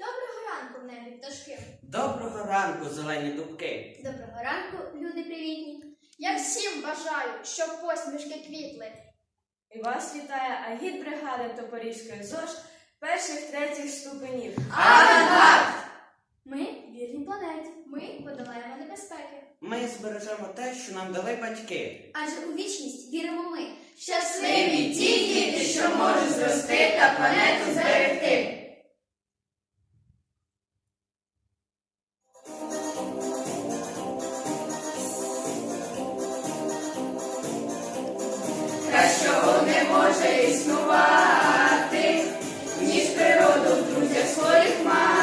Доброго ранку, в небі пташки. Доброго ранку, зелені дубки. Доброго ранку, люди привітні. Я всім бажаю, щоб посмішки квітли. І вас вітає агіт бригади Топорізької ЗОЖ перших третіх ступенів. Ми вірні планеті. Ми подолаємо небезпеки. Ми збережемо те, що нам дали батьки. Адже у вічність віримо ми. Щасливі ті діти, що можуть зрости та планету зберегти. Може існувати, ніж природу в друзях своїх мати.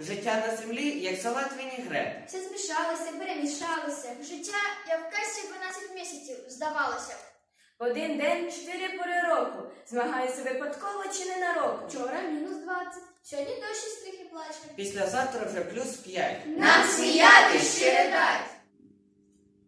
Життя на землі, як салат вінігрет. Все змішалося, перемішалося. Життя, як в касті 12 місяців, здавалося. В один день чотири пори року. Змагаються випадково чи ненароком. Вчора мінус 20, сьогодні дощі стрихи плаче. Післязавтра вже плюс 5. Нам сміяти ще дать.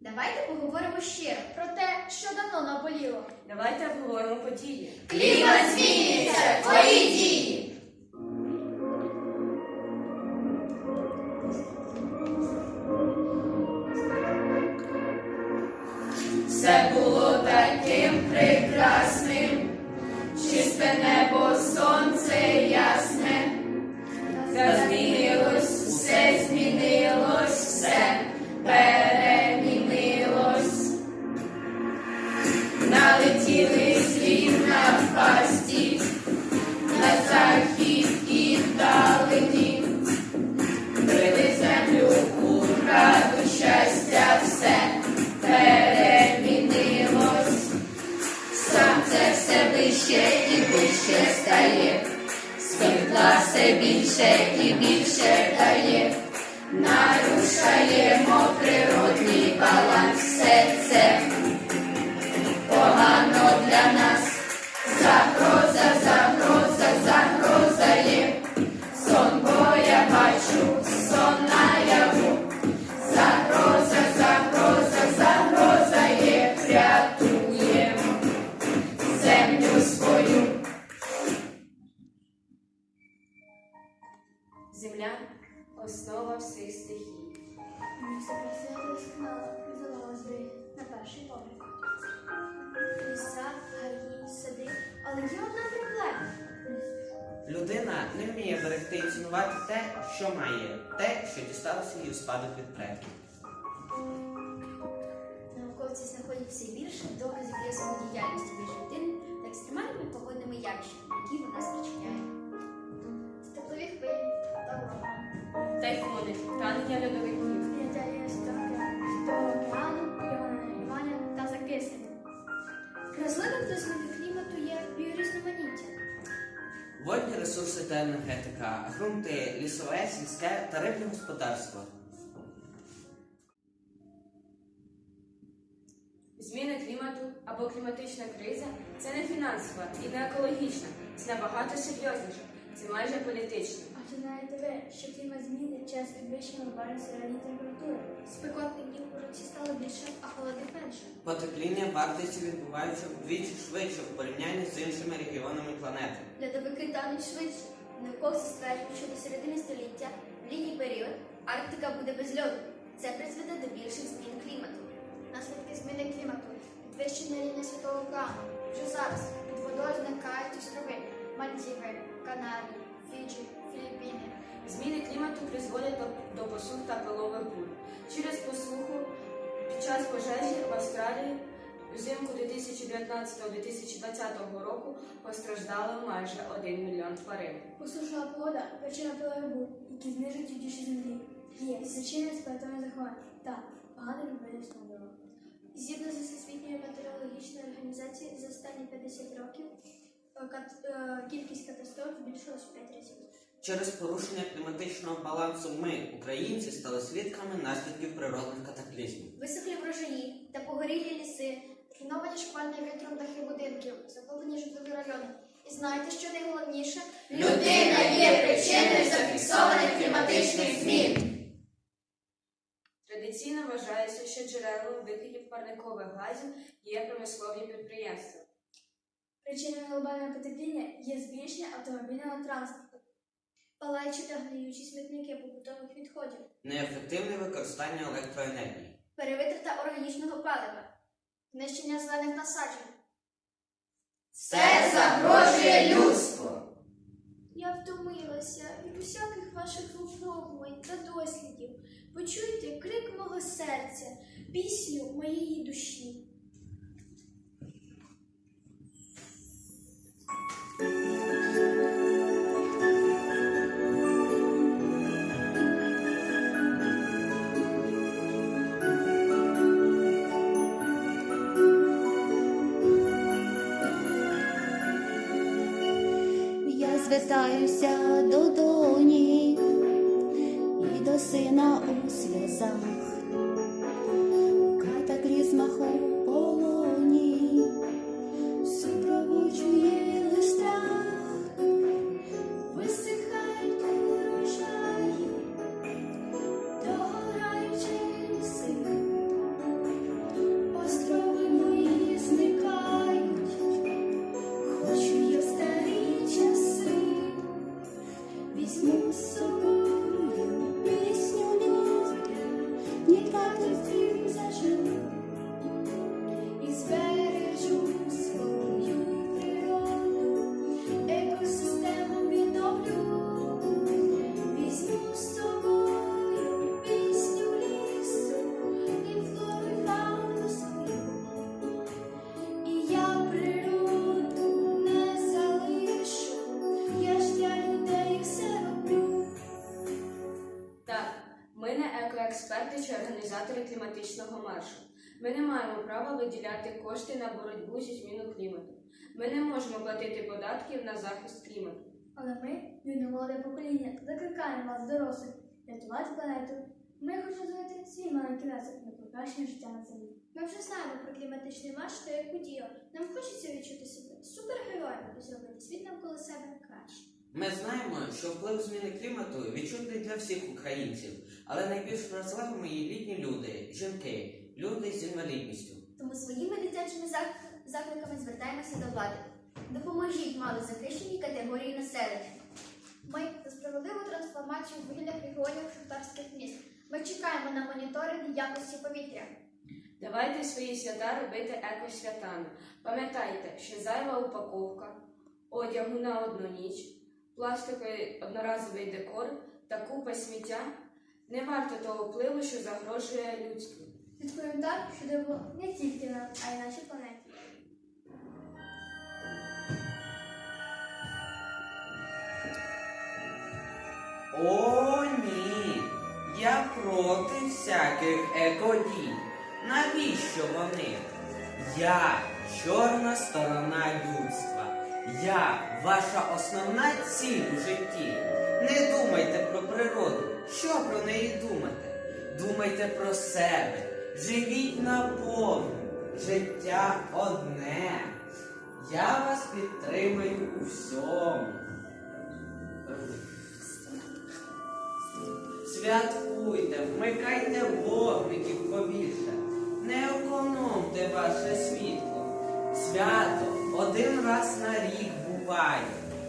Давайте поговоримо щиро про те, що давно наболіло. Давайте обговоримо події. Клімат змінюється, твої дії. Все було таким прекрасним, чисте небо, сонце ясне. Та змінилось, все змінилось, все більше і не вміє берегти і цінувати те, що має, те, що дісталося їй у спадок від предків. Науковці знаходять все більше доказів для самодіяльності міжлюдини та екстремальними погодними явищами, які вона спричиняє. Теплові хвилі та ураган. Тайфуни, танення льодовиків. Прийняття стоки Водні ресурси та енергетика, ґрунти, лісове, сільське та рибне господарство. Зміни клімату або кліматична криза це не фінансова і не екологічна, це набагато серйозніше, це майже політично. А чи знаєте ви, що клімат зміни через підвищення глобальної середньої температури? Спекотних днів у році стало більше, а холодних. Потепління в Арктиці відбувається вдвічі швидше в порівнянні з іншими регіонами планети. Льодовики тануть швидше. Науковці стверджують, що до середини століття в літній період Арктика буде без льоду. Це призведе до більших змін клімату. Наслідки зміни клімату, підвищення рівня світового океану. Вже зараз під водою зникають острови Мальдіви, Канарії, Фіджі, Філіппіни. Зміни клімату призводять до, до посух та пилових бур. Час пожежі в Австралії взимку 2019-2020 року постраждало майже 1 мільйон тварин. Посушова погода – причина пилових які знижують тівдіші землі. Є причини респіраторних захворювань та поганий любительство здоров'я. Згідно з Всесвітньою метеорологічною організацією, за останні 50 років е, е, кількість катастроф збільшилась в 5 разів. Через порушення кліматичного балансу ми, українці, стали свідками наслідків природних катаклізмів. Висохлі врожаї та погорілі ліси, руйновані шквальним вітром дахи будинків, захоплені житлові райони. І знаєте, що найголовніше? Людина є причиною зафіксованих кліматичних змін. Традиційно вважається, що джерелом викидів парникових газів є промислові підприємства. Причиною глобального потепління є збільшення автомобільного транспорту. Палаючі та гниючі смітники побутових відходів, Неефективне використання електроенергії. перевитрата органічного палива, знищення зелених насаджень. Це загрожує людству. Я втомилася від усяких ваших випробувань та дослідів. Почуйте крик мого серця, пісню моєї душі. Я звертаюся до доні і до сина у сльозах, не екоексперти чи організатори кліматичного маршу. Ми не маємо права виділяти кошти на боротьбу зі зміною клімату. Ми не можемо платити податків на захист клімату. Але ми, юне молоде покоління, закликаємо вас, дорослих, рятувати планету. Ми хочемо зробити свій маленький внесок на покращення життя на землі. Ми вже знаємо про кліматичний марш та яку дію. Нам хочеться відчути себе супергероями і зробити світ навколо себе. Ми знаємо, що вплив зміни клімату відчутний для всіх українців, але найбільш вразливими є літні люди, жінки, люди з інвалідністю. Тому своїми дитячими закликами звертаємося до влади. Допоможіть малозахищеній категорії населення. Ми за справедливу трансформацію в вугільних регіонів шахтарських міст. Ми чекаємо на моніторинг якості повітря. Давайте свої свята робити екосвятами. Пам'ятайте, що зайва упаковка, одягу на одну ніч, пластиковий одноразовий декор та купа сміття не варто того впливу, що загрожує людству. Слідкуємо так, що добро не тільки нам, а й нашій планеті. О, ні. Я проти всяких екодій. Навіщо вони? Я чорна сторона людства. Я ваша основна ціль у житті. Не думайте про природу. Що про неї думати? Думайте про себе. Живіть наповну. Життя одне. Я вас підтримую у всьому. Святкуйте, вмикайте вогників побільше, не економте ваше світло. Свято один раз на рік буває.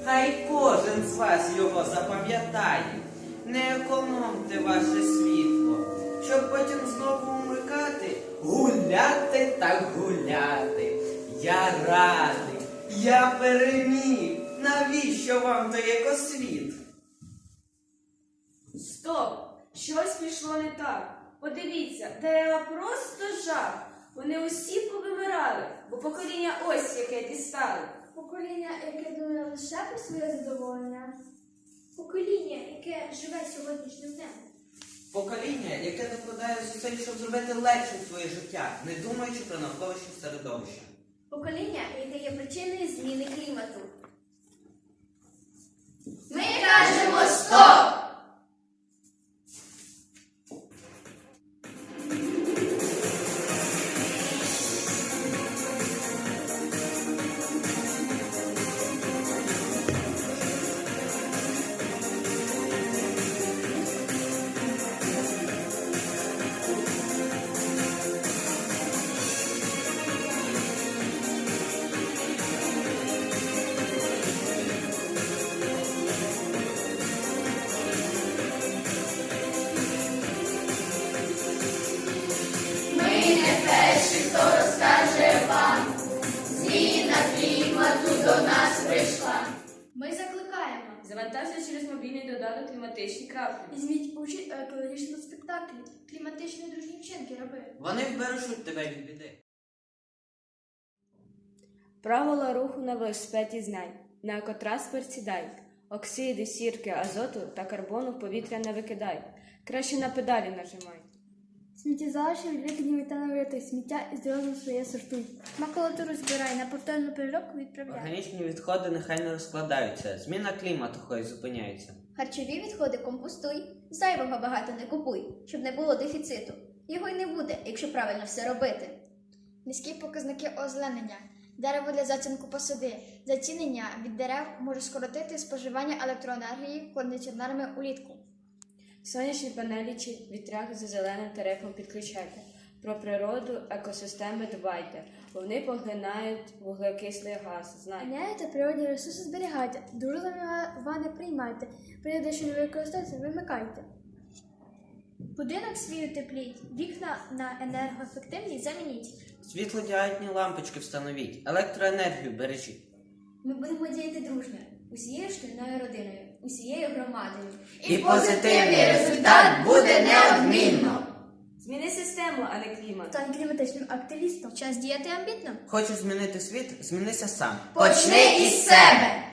Хай кожен з вас його запам'ятає. Не економте ваше світло, щоб потім знову вмикати, гуляти так гуляти. Я радий, я переміг. Навіщо вам той екосвіт? Стоп! Щось пішло не так. Подивіться, дерева просто жах. Вони усі повимирали, бо покоління ось яке дістали. Покоління, яке думає лише про своє задоволення. Покоління, яке живе сьогоднішнім днем. Покоління, яке докладає зусиль, щоб зробити легшим своє життя, не думаючи про навколишнє середовище. Покоління, яке є причиною зміни клімату. Візьміть участь у екологічному спектаклі. Кліматичні дружні вчинки роби. Вони вбережуть тебе від біди. Правила руху на велосипеді знай. На екотранспорт сідай. Оксиди, сірки, азоту та карбону в повітря не викидай. Краще на педалі нажимай. Сміттєзалиші викидні та навити сміття і здоров'я своє сортуй. Макулатуру збирай, на повторну переробку відправляй. Органічні відходи нехай не розкладаються. Зміна клімату хай зупиняється. Харчові відходи компостуй, зайвого багато не купуй, щоб не було дефіциту. Його й не буде, якщо правильно все робити. Низькі показники озеленення. Дерево для затінку посади. Зацінення від дерев може скоротити споживання електроенергії кондиціонерами улітку. Сонячні панелі чи вітряк за зеленим тарифом підключайте. Про природу, екосистеми дбайте. Вони поглинають вуглекислий газ. Знайте. Та природні ресурси зберігайте, дуже вани приймайте, природи, що не використовується, вимикайте. Будинок свій утепліть, вікна на енергоефективні замініть. Світлодіодні лампочки встановіть, електроенергію бережіть. Ми будемо діяти дружньо, усією шкільною родиною, усією громадою. І позитивний результат буде неодмінно. Зміни систему, а не клімат. Стань кліматичним активістом. Час діяти амбітно. Хочеш змінити світ? Змінися сам. Почни із себе.